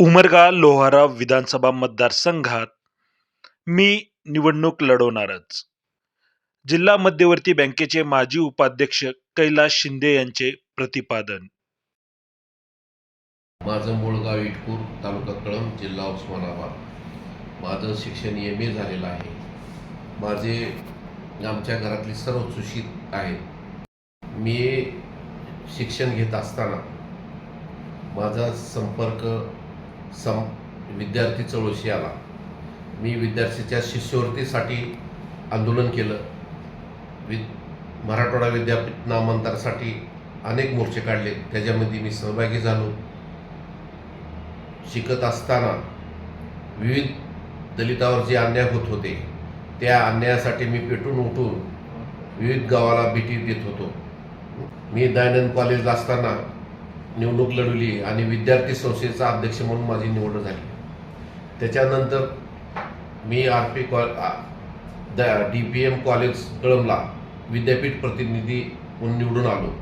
उमरगा लोहारा विधानसभा मतदारसंघात मी निवडणूक लढवणारच. जिल्हा मध्यवर्ती बँकेचे माजी उपाध्यक्ष कैलास शिंदे यांचे प्रतिपादन. माझं मूळ गाव इटकूर तालुका कळंब जिल्हा उस्मानाबाद. माझं शिक्षण एम ए झालेलं आहे. माझे आमच्या घरातले सर्व सुशीत आहेत. मी शिक्षण घेत असताना माझा संपर्क सम विद्यार्थी चळवळशी आला. मी विद्यार्थीच्या शिष्यवृत्तीसाठी आंदोलन केलं. वि मराठवाडा विद्यापीठ नामांतरासाठी अनेक मोर्चे काढले. त्याच्यामध्ये मी सहभागी झालो. शिकत असताना विविध दलितावर जे अन्याय होत होते त्या अन्यायासाठी मी पेटून उठून विविध गावाला भेटी देत होतो. मी दयानंद कॉलेजला असताना निवडणूक लढवली आणि विद्यार्थी संस्थेचा अध्यक्ष म्हणून माझी निवड झाली. त्याच्यानंतर मी आर पी कॉ the D P M college कळमला विद्यापीठ प्रतिनिधी म्हणून निवडून आलो.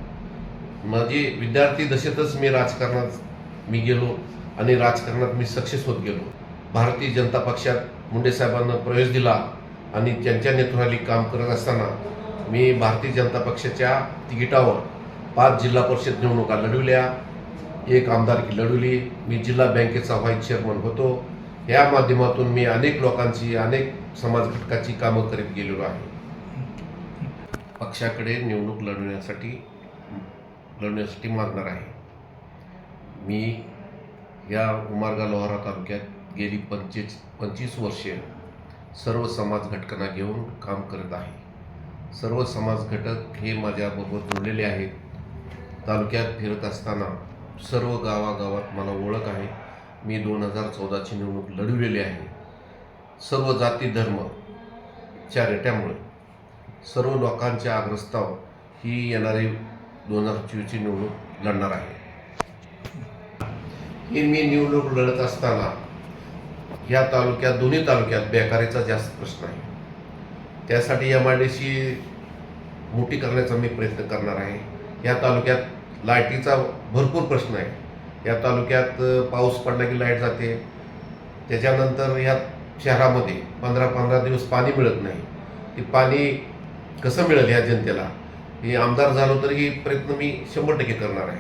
माझी विद्यार्थी दशेतच मी राजकारणात मी गेलो आणि राजकारणात मी सक्सेस होत गेलो. भारतीय जनता पक्षात मुंडे साहेबांना प्रवेश दिला आणि त्यांच्या नेतृत्वाली काम करत असताना मी भारतीय जनता पक्षाच्या तिकिटावर पाच जिल्हा परिषद निवडणुका लढविल्या. एक आमदारकी लढवली. मी जिल्हा बँकेचा व्हाईस चेअरमन होतो. या माध्यमातून मी अनेक लोकांची अनेक समाज घटकाची कामं करीत गेलेलो आहे. पक्षाकडे निवडणूक लढवण्यासाठी लढवण्यासाठी मागणार आहे. मी या उमारगा लोहारा तालुक्यात गेली पंचवीस पंचवीस वर्षे सर्व समाज घटकांना घेऊन काम करत आहे. सर्व समाज घटक हे माझ्याबरोबर जोडलेले आहेत. तालुक्यात फिरत असताना सर्व गावागावात मला ओळख आहे. मी दोन हजार चौदाची निवडणूक लढविलेली आहे. सर्व जाती धर्मच्या रेट्यामुळे सर्व लोकांच्या आग्रस्ताव ही येणारी दोन हजार चोवीसची निवडणूक लढणार आहे. ही मी निवडणूक लढत असताना या तालुक्यात दोन्ही तालुक्यात बेकारीचा जास्त प्रश्न आहे. त्यासाठी एम आय डी सी मोठी करण्याचा मी प्रयत्न करणार आहे. या तालुक्यात लाईटीचा भरपूर प्रश्न आहे. या तालुक्यात पाऊस पडला की लाइट जाते. त्याच्यानंतर या शहरामध्ये पंधरा पंधरा दिवस पाणी मिळत नाही. ते पाणी कसं मिळेल या जनतेला? हे आमदार झालो तर ही प्रयत्न मी शंभर टक्के करणार आहे.